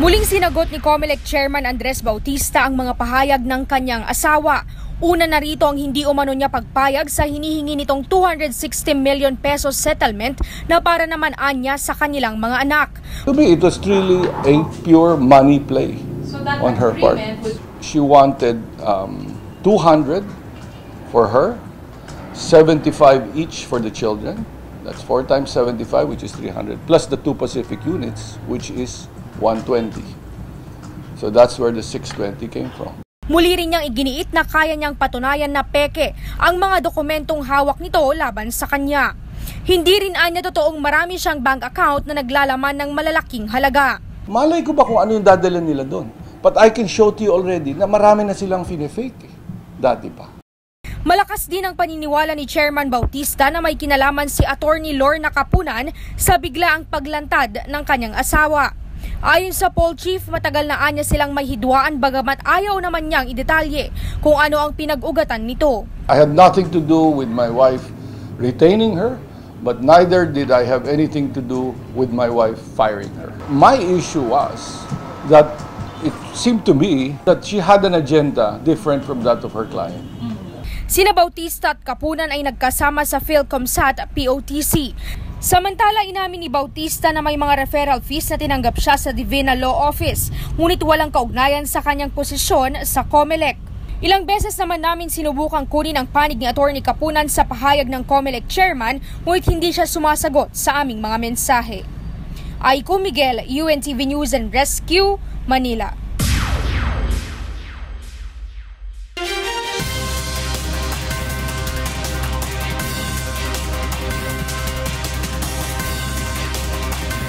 Muling sinagot ni COMELEC Chairman Andres Bautista ang mga pahayag ng kanyang asawa. Una na rito ang hindi umano niya pagpayag sa hinihingi nitong 260 million pesos settlement na para naman anya sa kanilang mga anak. To me, it was really a pure money play So on her part. was She wanted um, 200 for her, 75 each for the children. That's 4 times 75, which is 300, plus the two Pacific units, which is 120. So that's where the 620 came from. Muli rin niyang iginiit na kaya niyang patunayan na peke ang mga dokumentong hawak nito laban sa kanya. Hindi rin anya totoong marami siyang bank account na naglalaman ng malalaking halaga. Malay ko ba kung ano yung dadala nila doon? But I can show to you already na marami na silang fine-fake eh. Dati pa. Malakas din ang paniniwala ni Chairman Bautista na may kinalaman si Attorney Lorna Kapunan sa biglaang paglantad ng kanyang asawa. Ayon sa poll chief, matagal na anya silang may hidwaan bagamat ayaw naman niyang idetalye kung ano ang pinag-ugatan nito. I had nothing to do with my wife retaining her, but neither did I have anything to do with my wife firing her. My issue was that it seemed to me that she had an agenda different from that of her client. Sina Bautista at Kapunan ay nagkasama sa Philcomsat POTC. Samantala, inamin ni Bautista na may mga referral fees na tinanggap siya sa Divina Law Office, ngunit walang kaugnayan sa kanyang posisyon sa COMELEC. Ilang beses naman namin sinubukang kunin ang panig ni Attorney Kapunan sa pahayag ng COMELEC chairman, ngunit hindi siya sumasagot sa aming mga mensahe. Aiko Miguel, UNTV News and Rescue, Manila.